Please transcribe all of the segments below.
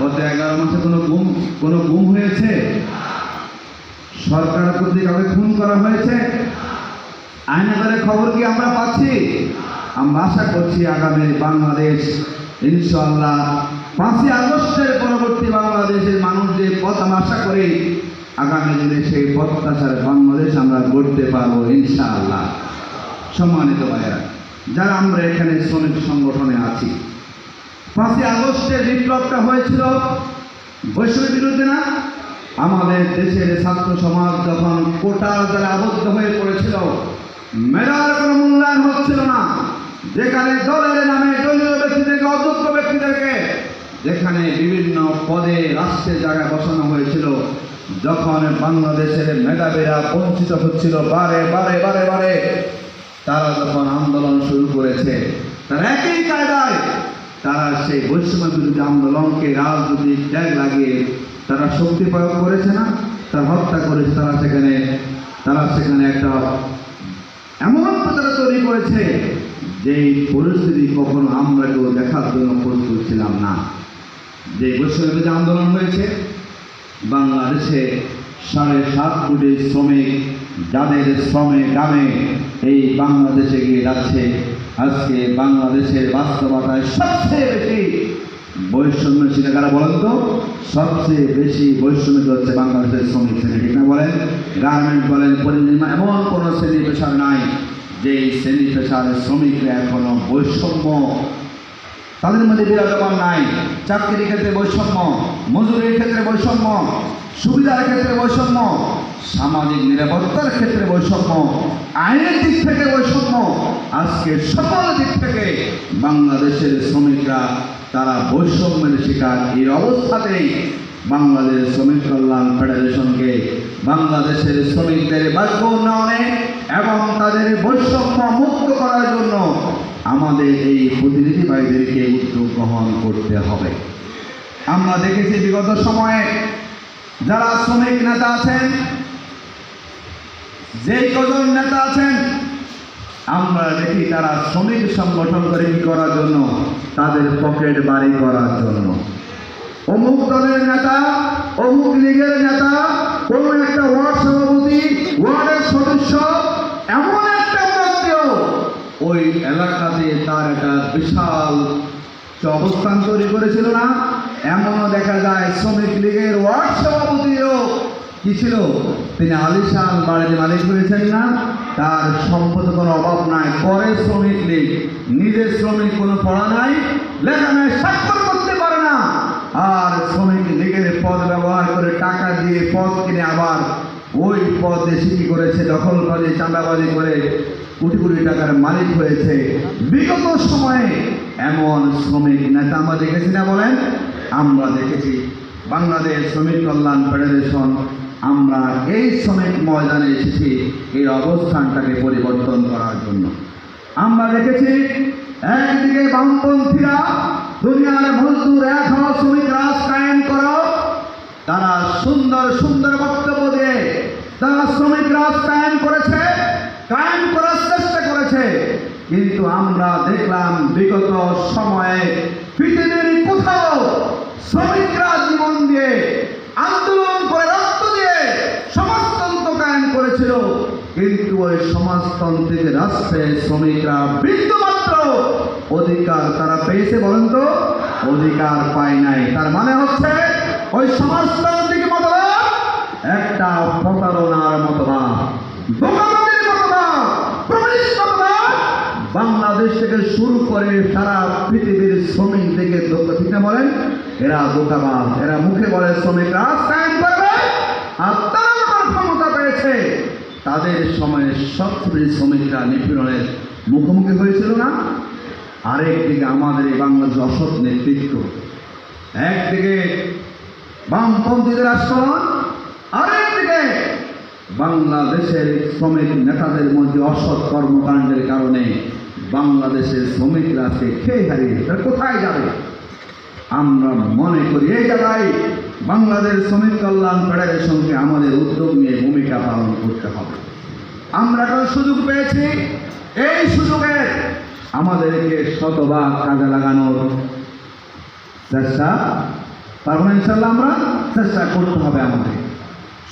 গত এগারো মাসে কোনো গুম কোনো গুম হয়েছে? সরকার কর্তৃক কাউকে খুন করা হয়েছে? আইনাগারের খবর কি আমরা পাচ্ছি? আমরা আশা করছি আগামী বাংলাদেশ, ইনশাআল্লাহ, পাঁচই আগস্টের পরবর্তী বাংলাদেশের মানুষ যে পথ আমরা আশা করি, আগামী দিনে সেই প্রত্যাশার বাংলাদেশ আমরা গড়তে পারব ইনশাআল্লাহ। সম্মানিত ভাইয়েরা, যারা আমরা এখানে শ্রমিক সংগঠনে আছি পাঁচই আগস্টের বিপ্লবটা হয়েছিল। বৈষম্য বিরুদ্ধে না, আমাদের দেশের ছাত্র সমাজ যখন কোটা দ্বারা আবদ্ধ হয়ে পড়েছিল, মেধার কোনো মূল্যায়ন হচ্ছিল না। যেখানে দলের নামে দলীয় ব্যক্তিদেরকে, অযোগ্য ব্যক্তিদেরকে, যেখানে বিভিন্ন পদে রাষ্ট্রের জায়গায় বসানো হয়েছিল। যখন বাংলাদেশের মেধাবীরা বঞ্চিত হচ্ছিল, বারে বারে বারে বারে, তারা যখন আন্দোলন শুরু করেছে, তারা একই কায়দায় তারা সেই বৈষম্য বিরোধী আন্দোলনকে রাজনৈতিক ট্যাগ লাগিয়ে তারা শক্তি প্রয়োগ করেছে না? তারা হত্যা করেছে, তারা সেখানে তারা সেখানে একটা এমন প্রচার তৈরি করেছে যে পরিস্থিতি কখনো আমরা কেউ দেখার জন্য প্রস্তুত ছিলাম না। যে বৈষম্য আন্দোলন হয়েছে, বাংলাদেশে সাড়ে সাত কোটি শ্রমিক, যাদের শ্রমে, গ্রামে এই বাংলাদেশে গিয়ে যাচ্ছে আজকে বাংলাদেশের বাস্তবতায় সবচেয়ে বেশি বৈষম্য ছিল কারা বলেন তো? সবচেয়ে বেশি বৈষম্য হচ্ছে বাংলাদেশের শ্রমিক শ্রেণি, ঠিক না বলেন? গার্মেন্ট বলেন, পরিনির্মাণ, এমন কোনো শ্রেণি পেশার নাই যে শ্রেণি পেশার শ্রমিকরা এখনও বৈষম্য। তাদের মধ্যে বিরাজমান নাই। চাকরির ক্ষেত্রে বৈষম্য, মজুরির ক্ষেত্রে বৈষম্য, সুবিধার ক্ষেত্রে বৈষম্য, সামাজিক নিরাপত্তার ক্ষেত্রে বৈষম্য, আইনের দিক থেকে বৈষম্য আজকে সকল দিক থেকে বাংলাদেশের শ্রমিকরা তারা বৈষম্যের শিকার। এই অবস্থাতেই বাংলাদেশ শ্রমিক কল্যাণ ফেডারেশনকে বাংলাদেশের শ্রমিকদের বাক্য উন্নয়নে এবং তাদের বৈষম্য মুক্ত করার জন্য আমাদের এই প্রতিনিধি ভাইদেরকে উদ্যোগ গ্রহণ করতে হবে। আমরা দেখেছি বিগত সময়ে যারা শ্রমিক নেতা আছেন, যেই কজন নেতা আছেন আমরা দেখি তারা শ্রমিক সংগঠন করে কি করার জন্য, তাদের পকেট বাড়ি করার জন্য। অমুক দলের নেতা, অমুক লীগের নেতা, কোন একটা ওয়ার্ড সভাপতি, ওয়ার্ডের সদস্য, এমন একটা মন্ত্রীও ওই এলাকাতে তার একটা বিশাল অবস্থান তৈরি করেছিল না? এমনও দেখা যায় শ্রমিক লীগের ওয়ার্ড সভাপতিও কি ছিল? তিনি আলিশান বাড়ির মালিক হয়েছেন না? তার সম্পদ কোনো অভাব নাই। করে শ্রমিক নেই নিজের শ্রমিক কোনো পড়া নাই লেখানায় স্বাক্ষর করতে পারে না। আর শ্রমিক লীগের পদ ব্যবহার করে টাকা দিয়ে পদ কিনে আবার ওই পদ দেশে কি করেছে করে চাঁদাবাজি করে কোটি কোটি টাকার মালিক হয়েছে। বিগত সময়ে এমন শ্রমিক নেতা আমরা দেখেছি না বলেন? আমরা দেখেছি। বাংলাদেশ শ্রমিক কল্যাণ ফেডারেশন আমরা এই শ্রমিক ময়দানে এসেছি এই অবস্থানটাকে পরিবর্তন করার জন্য। আমরা দেখেছি, একদিকে বামপন্থীরা দুনিয়ার মজদুর এক হও, শ্রমিক রাজ কায়েম করো। তারা সুন্দর সুন্দর বক্তব্য দিয়ে তারা শ্রমিক রাজ কায়েম করেছে, কায়েম করার চেষ্টা করেছে। কিন্তু আমরা দেখলাম, বিগত সময়ে পৃথিবীর কোথাও শ্রমিকরা জীবন দিয়ে আন্দোলন করে রক্ত দিয়ে সমাজতন্ত্র কায়েম করেছিল কিন্তু ওই সমাজতন্ত্রের রাষ্ট্রে শ্রমিকরা বিন্দুমাত্র অধিকার তারা পেয়েছে বলেন তো? অধিকার পায় নাই। তার মানে হচ্ছে ওই সমাজতান্ত্রিক মতবাদ একটা প্রতারণার মতবাদ বাংলাদেশ থেকে শুরু করে সারা পৃথিবীর শ্রমিক থেকে না বলেন। এরা দোকাবাজ এরা মুখে বলে শ্রমিক রাজ করবে। আর তারা ক্ষমতা পেয়েছে। তাদের সময়ে সবচেয়ে শ্রমিকরা নিপীড়নের মুখোমুখি হয়েছিল না? আরেকদিকে আমাদের এই বাংলাদেশ অসৎ নেতৃত্ব একদিকে বামপন্থীদের আশ্রমণ আরেকদিকে বাংলাদেশের শ্রমিক নেতাদের মধ্যে অসৎ কর্মকাণ্ডের কারণে বাংলাদেশের শ্রমিকরা সে খেয়ে হারিয়ে কোথায় যাবে? আমরা মনে করি এই জায়গায় বাংলাদেশ শ্রমিক কল্যাণ ফেডারেশনকে আমাদের উদ্যোগ নিয়ে ভূমিকা পালন করতে হবে। আমরা তো সুযোগ পেয়েছি। এই সুযোগে আমাদেরকে শতভাগ কাজে লাগানোর চেষ্টা না ইনশাল্লাহ আমরা? চেষ্টা করতে হবে আমাদের।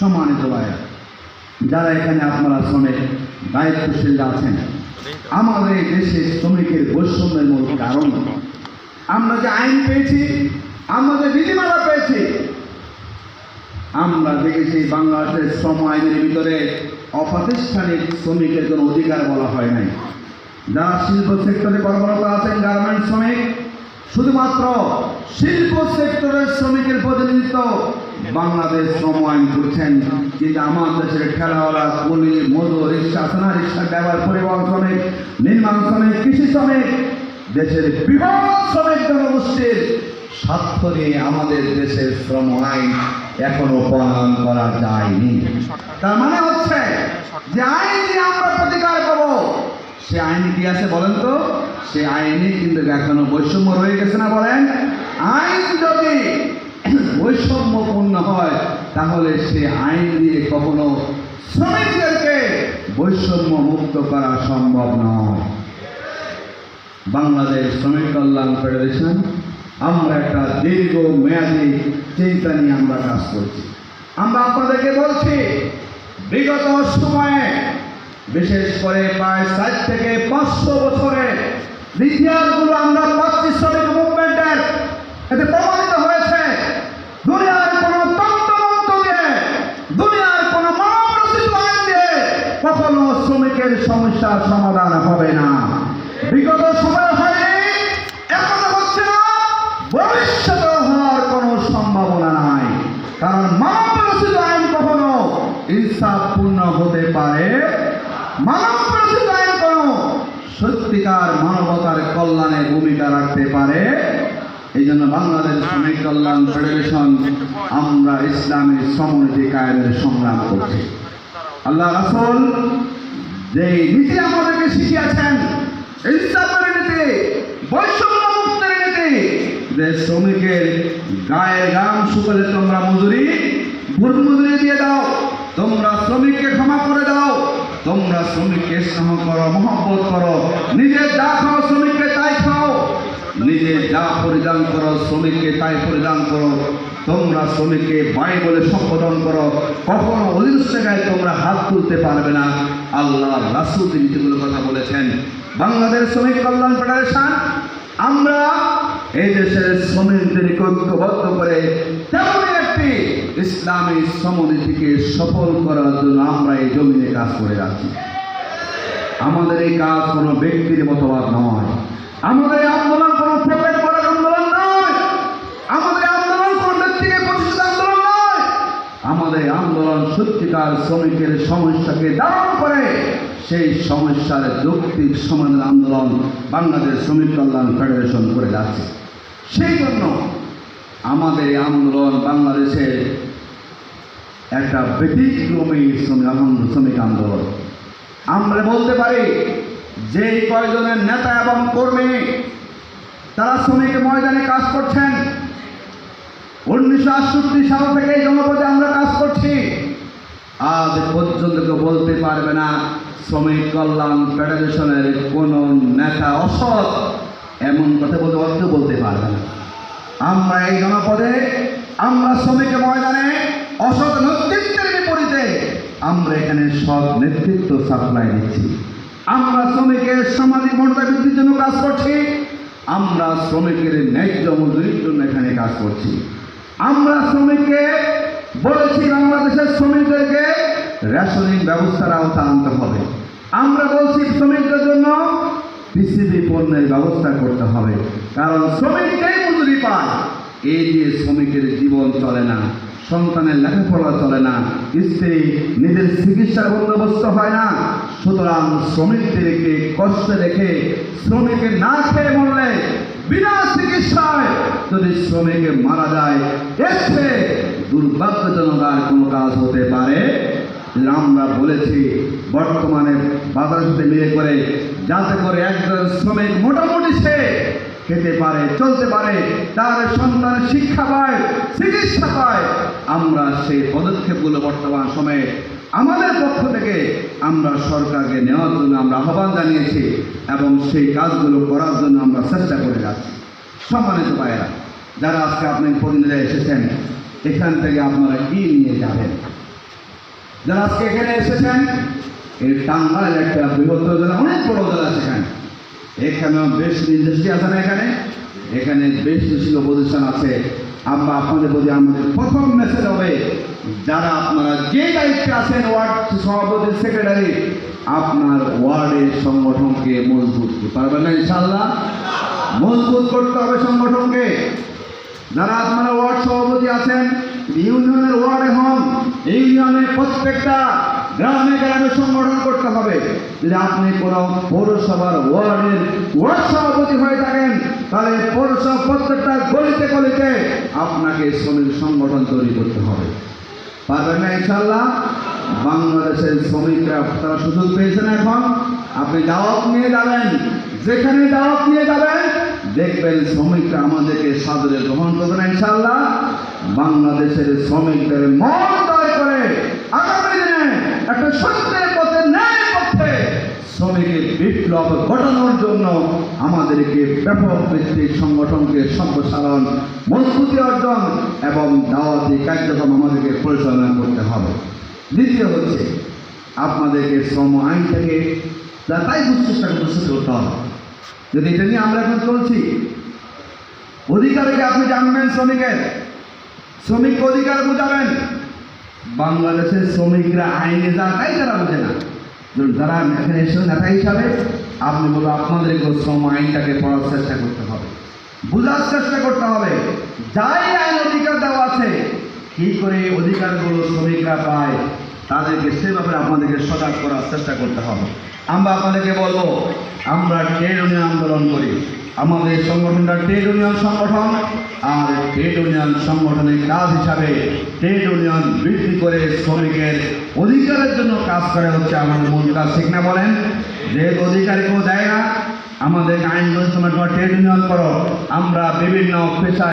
সম্মানিত ভাইয়া যারা এখানে আপনারা শ্রমিক, দায়িত্বশীল আছেন, আমাদের দেশে শ্রমিকের বৈষম্যের মূল কারণ। আমরা যে আইন পেয়েছি, আমরা যে বিধিমালা পেয়েছি আমরা দেখেছি বাংলাদেশের শ্রম আইনের ভিতরে অপ্রাতিষ্ঠানিক শ্রমিকের কোনো অধিকার বলা হয় নাই। যারা শিল্প সেক্টরে কর্মরত আছেন গার্মেন্টস শ্রমিক, শুধুমাত্র শিল্প সেক্টরের শ্রমিকের প্রতিনিধিত্ব বাংলাদেশ শ্রম আইন করছেন। কিন্তু আমার দেশের ঠেলাওয়ালা কুলি মজুর রিক্সা, সোনা রিক্সা, ড্রাইভার, পরিবহন শ্রমিক, নির্মাণ শ্রমিক, কৃষি শ্রমিক, দেশের বৃহৎ শ্রমিক জনগোষ্ঠীর নিয়ে আমাদের দেশের শ্রম আইন এখনও প্রণয়ন করা যায়নি। তার মানে হচ্ছে যে আইন দিয়ে আমরা প্রতিকার করব, সে আইন কি আছে বলেন তো? সে আইনে কিন্তু এখনও বৈষম্য রয়ে গেছে না বলেন? আইন যদি বৈষম্যপূর্ণ হয়, তাহলে সে আইন দিয়ে কখনো শ্রমিকদেরকে বৈষম্য মুক্ত করা সম্ভব নয়। বাংলাদেশ শ্রমিক কল্যাণ ফেডারেশন আমরা একটা দীর্ঘ মেয়াদী চিন্তা নিয়ে আমরা কাজ করছি। আমরা আপনাদেরকে বলছি, বিগত সময়ে, বিশেষ করে প্রায় ষাট থেকে পাঁচশো বছরের ইতিহাসগুলো আমরা পাচ্ছি শ্রমিক মুভমেন্টের এতে প্রমাণিত হয়েছে। দুনিয়ার কোনো তন্ত্রমন্ত্র দিয়ে, দুনিয়ার কোনো আইন দিয়ে কখনো শ্রমিকের সমস্যার সমাধান হবে না। বিগত সময় সত্যিকার মানবতার কল্যাণে ভূমিকা রাখতে পারে। এই জন্য বাংলাদেশ শ্রমিক কল্যাণ ফেডারেশন আমরা ইসলামী সমনীতি কায়েমের সংগ্রাম করছি। আল্লাহ রাসূল যে নীতি আমাদেরকে শিখিয়েছেন ইনসাফের নীতি, বৈষম্য মুক্তের নীতি, যে শ্রমিকের গায়ের গাম শুকলে তোমরা মজুরি, ভুল মজুরি দিয়ে দাও, তোমরা শ্রমিককে ক্ষমা করে দাও তোমরা শ্রমিককে স্নেহ করো, মহব্বত করো নিজে যা খাও শ্রমিককে তাই খাও। নিজে যা পরিধান করো শ্রমিককে তাই পরিধান করো। তোমরা শ্রমিককে বাই বলে সম্বোধন করো। কখনো অধীনস্থ গায়ে তোমরা হাত তুলতে পারবে না। আল্লাহ রাসুল নীতিগুলো কথা বলেছেন, বাংলাদেশ শ্রমিক কল্যাণ ফেডারেশন, আমরা এই দেশের শ্রমিকদেরকে ঐক্যবদ্ধ করে তেমনই একটি ইসলামী শ্রমনীতিকে সফল করার জন্য আমরা এই জমিনে কাজ করে যাচ্ছি। আমাদের এই কাজ কোনো ব্যক্তির মতবাদ নয়। আমাদের আন্দোলন কোনো আন্দোলন নয়। আমাদের আন্দোলন কোনো ব্যক্তিকে আন্দোলন নয়। আমাদের আন্দোলন সত্যিকার শ্রমিকের সমস্যাকে ধারণ করে। সেই সমস্যার যৌক্তিক সমাধান আন্দোলন বাংলাদেশ শ্রমিক কল্যাণ ফেডারেশন করে যাচ্ছে। সেই জন্য আমাদের আন্দোলন বাংলাদেশের একটা ব্যতিক্রমী শ্রমিক শ্রমিক আন্দোলন। আমরা বলতে পারি যে কয়জনের নেতা এবং কর্মী তারা শ্রমিক ময়দানে কাজ করছেন, উনিশশো আটষট্টি সাল থেকে জনপদে আমরা কাজ করছি। আজ পর্যন্ত কেউ বলতে পারবে না, শ্রমিক কল্যাণ ফেডারেশনের কোন নেতা অসৎ, এমন কথা বলতে অর্থ বলতে পারবে না। আমরা এই জনপদে, আমরা শ্রমিক ময়দানে অসৎ এখানে সৎ নেতৃত্ব সাপ্লাই দিচ্ছি। আমরা শ্রমিকের সামাজিক মর্যাদা বৃদ্ধির জন্য কাজ করছি। আমরা শ্রমিকের ন্যায্য মজুরির জন্য এখানে কাজ করছি। আমরা শ্রমিককে বলেছি বাংলাদেশের শ্রমিকদেরকে রেশনিং ব্যবস্থার আওতা আনতে হবে। আমরা বলছি শ্রমিকদের জন্য পিসিবি পণ্যের ব্যবস্থা করতে হবে। কারণ শ্রমিক যেই মজুরি পায় এই দিয়ে শ্রমিকের জীবন চলে না। সন্তানের লেখাপড়া চলে না, স্ত্রী নিজের চিকিৎসার বন্দোবস্ত হয় না। সুতরাং শ্রমিকদেরকে কষ্টে রেখে শ্রমিকের না খেয়ে মরলে বিনা চিকিৎসায় যদি শ্রমিকে মারা যায় চেয়ে দুর্ভাগ্যজনক আর কোনো কাজ হতে পারে? আমরা বলেছি, বর্তমানে বাজার সাথে মিলে করে যাতে করে একজন শ্রমিক মোটামুটি সে খেতে পারে, চলতে পারে, তার সন্তান শিক্ষা পায়, চিকিৎসা পায়, আমরা সেই পদক্ষেপগুলো বর্তমান সময়ে আমাদের পক্ষ থেকে আমরা সরকারকে নেওয়ার জন্য আমরা আহ্বান জানিয়েছি এবং সেই কাজগুলো করার জন্য আমরা চেষ্টা করে যাচ্ছি। সম্মানিত পায়রা যারা আজকে আপনার প্রতিনিধিরা এসেছেন, এখান থেকে আপনারা কি নিয়ে যাবেন? যারা আজকে এখানে এসেছেন এই টাঙ্গাইল একটা বৃহত্তর জেলা, অনেক বড় জেলা সেখানে। এখানেও বেশ ইন্ডাস্ট্রি আছে না এখানে? এখানে বেশ বেশি অপোজিশন আছে। আমরা আপনাদের প্রতি আমাদের প্রথম মেসেজ হবে, যারা আপনারা যে দায়িত্বে আছেন, ওয়ার্ড সভাপতি সেক্রেটারি আপনার ওয়ার্ডের সংগঠনকে মজবুত করতে পারবেন না ইনশাল্লাহ মজবুত করতে হবে সংগঠনকে। যারা আপনারা ওয়ার্ড সভাপতি আছেন, ইউনিয়নের ওয়ার্ডে হন, ইউনিয়নের প্রত্যেকটা গ্রামে গ্রামে সংগঠন করতে হবে। যদি আপনি কোনো পৌরসভার ওয়ার্ডের ওয়ার্ড সভাপতি হয়ে থাকেন, তাহলে পৌরসভা প্রত্যেকটা গলিতে গলিতে আপনাকে শ্রমিক সংগঠন তৈরি করতে হবে। পারবেন না ইনশাল্লাহ বাংলাদেশের শ্রমিকরা তারা সুযোগ পেয়েছেন এখন। আপনি দাওয়াত নিয়ে যাবেন। যেখানে দাওয়াত নিয়ে যাবেন, দেখবেন শ্রমিকরা আমাদেরকে সাদরে গ্রহণ করবে না ইনশাল্লাহ বাংলাদেশের শ্রমিকদের মন করে আগামী একটা সত্যের পথে ন্যায় পথে শ্রমিকের বিপ্লব ঘটানোর জন্য আমাদেরকে ব্যাপক ভিত্তিক সংগঠনকে সম্প্রসারণ মজবুতি অর্জন এবং দাওয়াতি কার্যক্রম আমাদেরকে পরিচালনা করতে হবে। দ্বিতীয় হচ্ছে, আপনাদেরকে শ্রম আইন থেকে তাই বুঝতে বুঝতে করতে হবে। যদি এটা নিয়ে আমরা এখন চলছি অধিকারকে আপনি জানবেন শ্রমিকের। শ্রমিক অধিকার বুঝাবেন। বাংলাদেশের শ্রমিকরা আইনে যা তাই তারা বোঝে না। যারা এখানে নেতা হিসাবে, আপনি বলব আপনাদেরকে শ্রম আইনটাকে পড়ার চেষ্টা করতে হবে। বোঝার চেষ্টা করতে হবে। যাই আইন অধিকার দেওয়া আছে, কি করে অধিকারগুলো শ্রমিকরা পায়? তাদেরকে সে ব্যাপারে আপনাদেরকে সজাগ করার চেষ্টা করতে হবে। আমরা আপনাদেরকে বলব, আমরা ট্রেড ইউনিয়ন আন্দোলন করি। আমাদের সংগঠনটা ট্রেড ইউনিয়ন সংগঠন, আর ট্রেড ইউনিয়ন সংগঠনের কাজ হিসাবে ট্রেড ইউনিয়ন বৃদ্ধি করে শ্রমিকের অধিকারের জন্য কাজ করে হচ্ছে আমাদের মূল কাজ ঠিক না বলেন? যে অধিকার কেউ দেয় না আমাদের আইন তোমরা ট্রেড ইউনিয়ন করো। আমরা বিভিন্ন পেশা